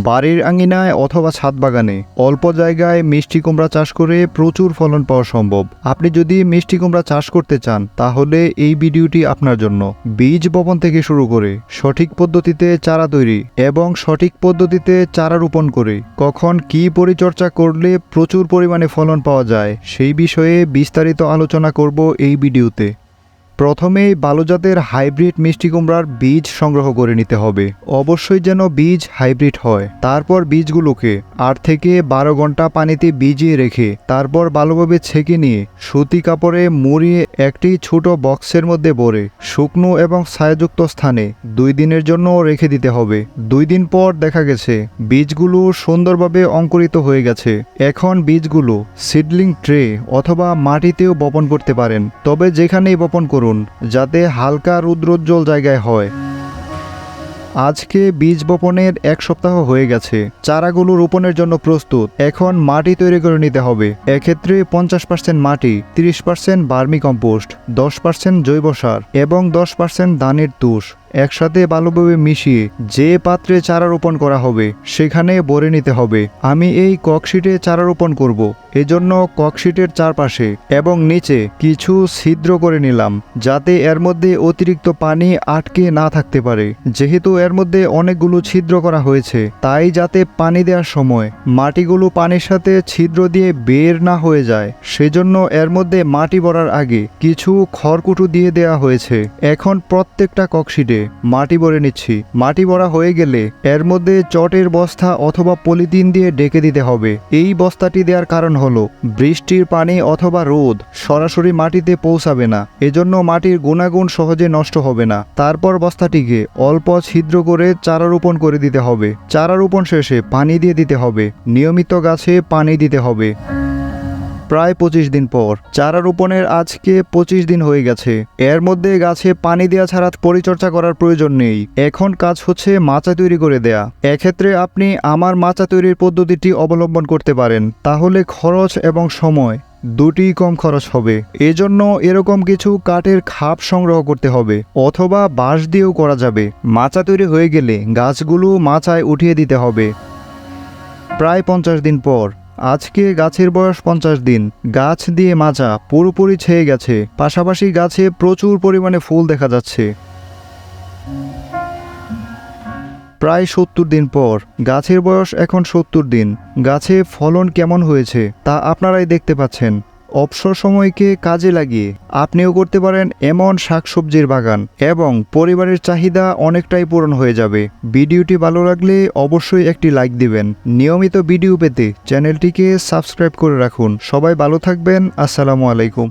বাড়ির আঙিনায় অথবা ছাদ বাগানে অল্প জায়গায় মিষ্টি কুমড়া চাষ করে প্রচুর ফলন পাওয়া সম্ভব। আপনি যদি মিষ্টি কুমড়া চাষ করতে চান, তাহলে এই ভিডিওটি আপনার জন্য। বীজ বপন থেকে শুরু করে সঠিক পদ্ধতিতে চারা তৈরি এবং সঠিক পদ্ধতিতে চারা রোপণ করে কখন কি পরিচর্যা করলে প্রচুর পরিমাণে ফলন পাওয়া যায়, সেই বিষয়ে বিস্তারিত আলোচনা করব এই ভিডিওতে। প্রথমেই ভালো জাতের হাইব্রিড মিষ্টি কুমড়ার বীজ সংগ্রহ করে নিতে হবে। অবশ্যই যেন বীজ হাইব্রিড হয়। তারপর বীজগুলোকে আট থেকে বারো ঘণ্টা পানিতে ভিজিয়ে রেখে তারপর ভালোভাবে ছেঁকে নিয়ে সুতি কাপড়ে মুড়িয়ে একটি ছোট বক্সের মধ্যে ভরে শুকনো এবং ছায়াযুক্ত স্থানে দুই দিনের জন্য রেখে দিতে হবে। দুই দিন পর দেখা গেছে, বীজগুলো সুন্দরভাবে অঙ্কুরিত হয়ে গেছে। এখন বীজগুলো সিডলিং ট্রে অথবা মাটিতেও বপন করতে পারেন। তবে যেখানেই বপন করুন যাতে হালকা রুদ্রোজ্জ্বল জায়গায় হয়। আজকে বীজ বপনের এক সপ্তাহ হয়ে গেছে। চারাগুলো রোপণের জন্য প্রস্তুত। এখন মাটি তৈরি করে নিতে হবে। এক্ষেত্রে পঞ্চাশ পার্সেন্ট মাটি, তিরিশ পার্সেন্ট বার্মি কম্পোস্ট, দশ পার্সেন্ট জৈব সার এবং দশ পার্সেন্ট ধানের তুষ। একসাথে ভালোভাবে মিশিয়ে যে পাত্রে চারা রোপণ করা হবে, সেখানে ভরে নিতে হবে। আমি এই ককশিটে চারা রোপণ করব। এজন্য ককশিটের চারপাশে এবং নিচে কিছু ছিদ্র করে নিলাম, যাতে এর মধ্যে অতিরিক্ত পানি আটকে না থাকতে পারে। যেহেতু এর মধ্যে অনেকগুলো ছিদ্র করা হয়েছে, তাই যাতে পানি দেওয়ার সময় মাটিগুলো পানির সাথে ছিদ্র দিয়ে বের না হয়ে যায়, সেজন্য এর মধ্যে মাটি ভরার আগে কিছু খড়কুটু দিয়ে দেওয়া হয়েছে। এখন প্রত্যেকটা ককশিটে মাটি ভরে নিচ্ছি। মাটি ভরা হয়ে গেলে এর মধ্যে চটের বস্তা অথবা পলিথিন দিয়ে ডেকে দিতে হবে। এই বস্তাটি দেওয়ার কারণ হলো, বৃষ্টির পানি অথবা রোদ সরাসরি মাটিতে পৌঁছাবে না। এজন্য মাটির গুণাগুণ সহজে নষ্ট হবে না। তারপর বস্তাটিকে অল্প ছিদ্র করে চারা রোপণ করে দিতে হবে। চারা রোপণ শেষে পানি দিয়ে দিতে হবে। নিয়মিত গাছে পানি দিতে হবে। প্রায় পঁচিশ দিন পর। চারা রোপণের আজকে পঁচিশ দিন হয়ে গেছে। এর মধ্যে গাছে পানি দেওয়া ছাড়া পরিচর্যা করার প্রয়োজন নেই। এখন কাজ হচ্ছে মাচা তৈরি করে দেয়া। এক্ষেত্রে আপনি আমার মাচা তৈরির পদ্ধতিটি অবলম্বন করতে পারেন। তাহলে খরচ এবং সময় দুটি কম খরচ হবে। এজন্য এরকম কিছু কাঠের খাপ সংগ্রহ করতে হবে, অথবা বাঁশ দিয়েও করা যাবে। মাচা তৈরি হয়ে গেলে গাছগুলো মাচায় উঠিয়ে দিতে হবে। প্রায় পঞ্চাশ দিন পর। আজকে গাছের বয়স পঞ্চাশ দিন। গাছ দিয়ে মাচা পুরোপুরি ছেয়ে গেছে। পাশাপাশি গাছে প্রচুর পরিমাণে ফুল দেখা যাচ্ছে। প্রায় সত্তর দিন পর। গাছের বয়স এখন সত্তর দিন। গাছে ফলন কেমন হয়েছে তা আপনারাই দেখতে পাচ্ছেন। অবসর সময়কে কাজে লাগিয়ে আপনিও করতে পারেন এমন শাকসবজির বাগান এবং পরিবারের চাহিদা অনেকটাই পূরণ হয়ে যাবে। ভিডিওটি ভালো লাগলে অবশ্যই একটি লাইক দিবেন। নিয়মিত ভিডিও পেতে চ্যানেলটিকে সাবস্ক্রাইব করে রাখুন। সবাই ভালো থাকবেন। আসসালামু আলাইকুম।